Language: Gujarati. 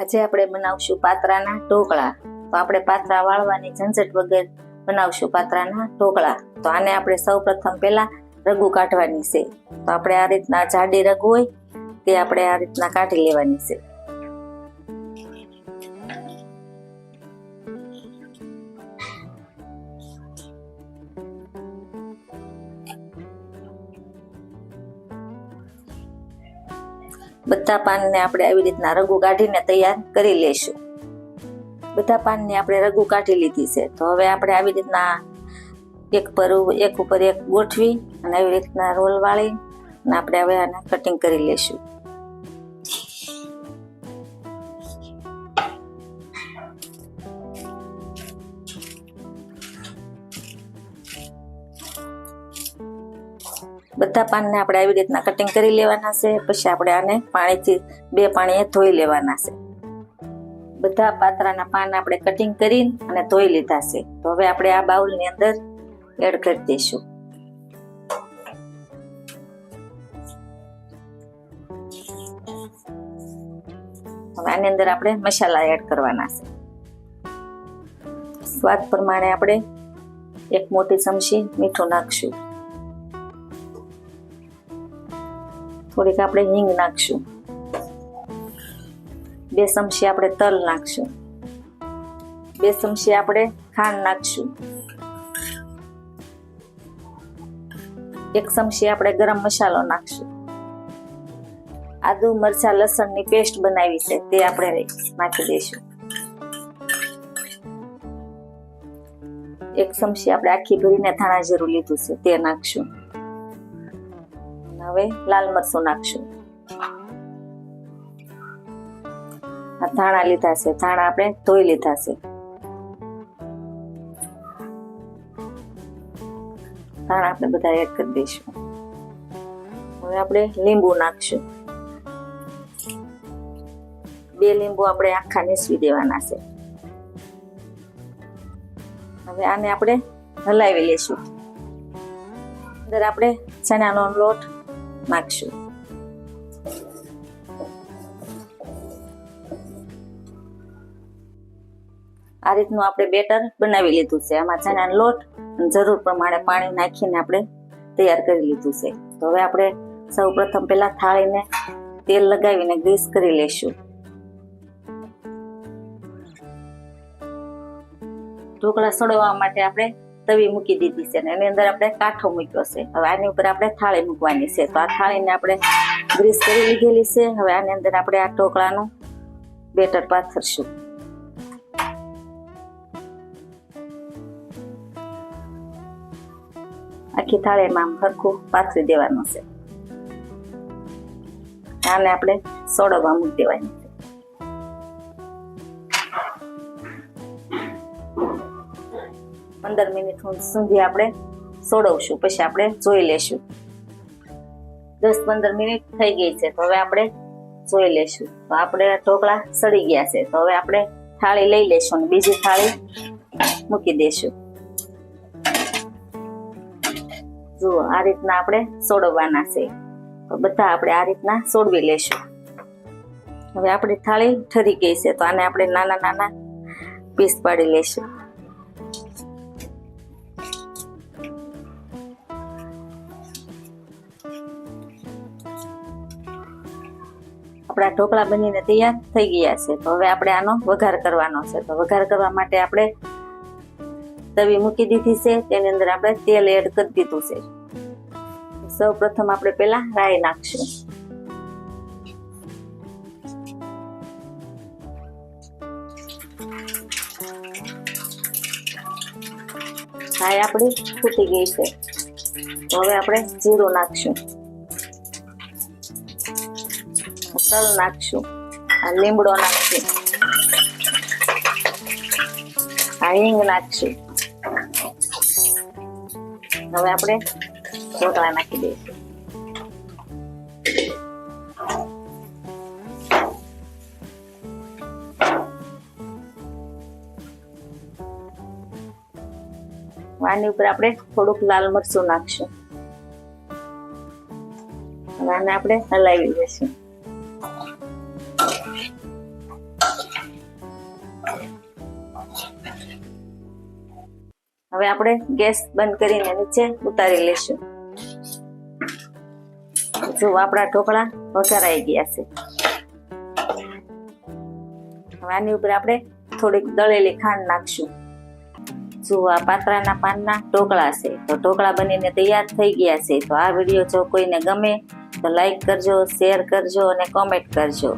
આજે આપણે બનાવશું પાત્રાના ઢોકળા. તો આપણે પાત્રા વાળવાની ઝંઝટ વગર બનાવશું પાત્રાના ઢોકળા. તો આને આપણે સૌ પ્રથમ પહેલા રગુ કાઢવાની છે. તો આપણે આ રીતના જાડી રગુ હોય તે આપણે આ રીતના કાઢી લેવાની છે. બધા પાનને આપણે આવી રીતના રગુ કાઢીને તૈયાર કરી લેશું બધા પાનને આપણે રગુ કાઢી લીધી છે. તો હવે આપણે આવી રીતના એક પર એક ઉપર એક ગોઠવી અને આવી રીતના રોલ વાળી અને આપણે હવે આને કટિંગ કરી લેશું બધા પાનને આપણે આવી રીતના કટિંગ કરી લેવાના છે, પછી આપણે આને પાણીથી બે પાણીએ ધોઈ લેવાના છે. બધા પાત્રાના પાન આપણે કટિંગ કરી અને ધોઈ લીધા છે. તો હવે આપણે આ બાઉલની અંદર એડ કરી દઈશું. હવે આની અંદર આપણે મસાલા એડ કરવાના છે. સ્વાદ પ્રમાણે આપણે એક મોટી ચમચી મીઠું નાખશું. થોડીક આપણે હિંગ નાખશું. બે ચમચી આપણે તલ નાખશું. બે ચમચી આપણે ખાંડ નાખશું. એક ચમચી આપણે ગરમ મસાલો નાખશું. આદુ, મરચા, લસણની પેસ્ટ બનાવી છે, તે આપણે નાખી દઈશું. એક ચમચી આપણે આખી ભરીને ધાણા જીરું લીધું છે, તે નાખશું. હવે લાલ મરચું નાખશું. આ ધાણા લીધા છે. ધાણા આપણે ધોઈ લીધા છે. ધાણા આપણે બધા એડ કરી દઈશું. હવે આપણે લીંબુ નાખશું. બે લીંબુ આપણે આખા નીસવી દેવાના છે. હવે આને આપણે હલાવી લેશું. અંદર આપણે ચણાનો લોટ નાખશું આ રીતનું આપણે બેટર બનાવી લીધું છે. આમાં ચણાનો લોટ જરૂર પ્રમાણે પાણી નાખીને આપણે તૈયાર કરી લીધું છે. તો હવે આપણે સૌ પ્રથમ પહેલા થાળીને તેલ લગાવીને ગ્રીસ કરી લેશું ઢોકળા સડવા માટે આપણે તવી મૂકી દીધી છે અને એની અંદર આપણે કાંઠો મૂક્યો છે. હવે આની ઉપર આપણે થાળી મૂકવાની છે. તો આ થાળીને આપણે ગ્રીસ કરી લીધેલી છે. હવે આની અંદર આપણે આ ઢોકળાનું બેટર પાથરશું. આખી થાળીમાં આમ સરખું પાથરી દેવાનું છે. આને આપણે સોડવા મૂકી દેવાની. પંદર મિનિટ સુધી આપણે સોડવશું. પછી આપણે જોઈ લેશું. દસ પંદર મિનિટ થઈ ગઈ છે, તો હવે આપણે જોઈ લેશું. તો આપણે ઢોકળા સડી ગયા છે, તો હવે આપણે થાળી લઈ લેશું અને બીજી થાળી મૂકી દેશું. જુઓ, આ રીતના આપણે સોડવાના છે. તો બધા આપણે આ રીતના સોડવી લેશું. હવે આપણી થાળી ઠરી ગઈ છે, તો આને આપણે નાના નાના પીસ પાડી લેશું. આપણા ઢોકળા બનીને તૈયાર થઈ ગયા છે. તો હવે આપણે આનો વઘાર કરવાનો છે. તો વઘાર કરવા માટે આપણે તવી મૂકી દીધી છે. તેની અંદર આપણે તેલ એડ કરી દીધું છે. સૌ પ્રથમ આપણે પેલા રાઈ નાખશું. રાઈ આપણી ફૂટી ગઈ છે. તો હવે આપણે જીરું નાખશું. તલ નાખશું. આ લીમડો નાખશું. આ હિંગ નાખશું. હવે આપણે ઢોકળા નાખી દઈશું. આની ઉપર આપણે થોડુંક લાલ મરચું નાખશું. અને આને આપણે હલાવી લઈશું હવે આપણે ગેસ બંધ કરીને નીચે ઉતારી લેશું જો આપણા ઢોકળા વઘારાઈ ગયા છે. હવે આની ઉપર આપણે થોડીક દળેલી ખાંડ નાખશું. જો આ પાત્રાના પાનના ઢોકળા છે, તો ઢોકળા બનીને તૈયાર થઈ ગયા છે. તો આ વીડિયો જો કોઈને ગમે, તો લાઈક કરજો શેર કરજો અને કોમેન્ટ કરજો.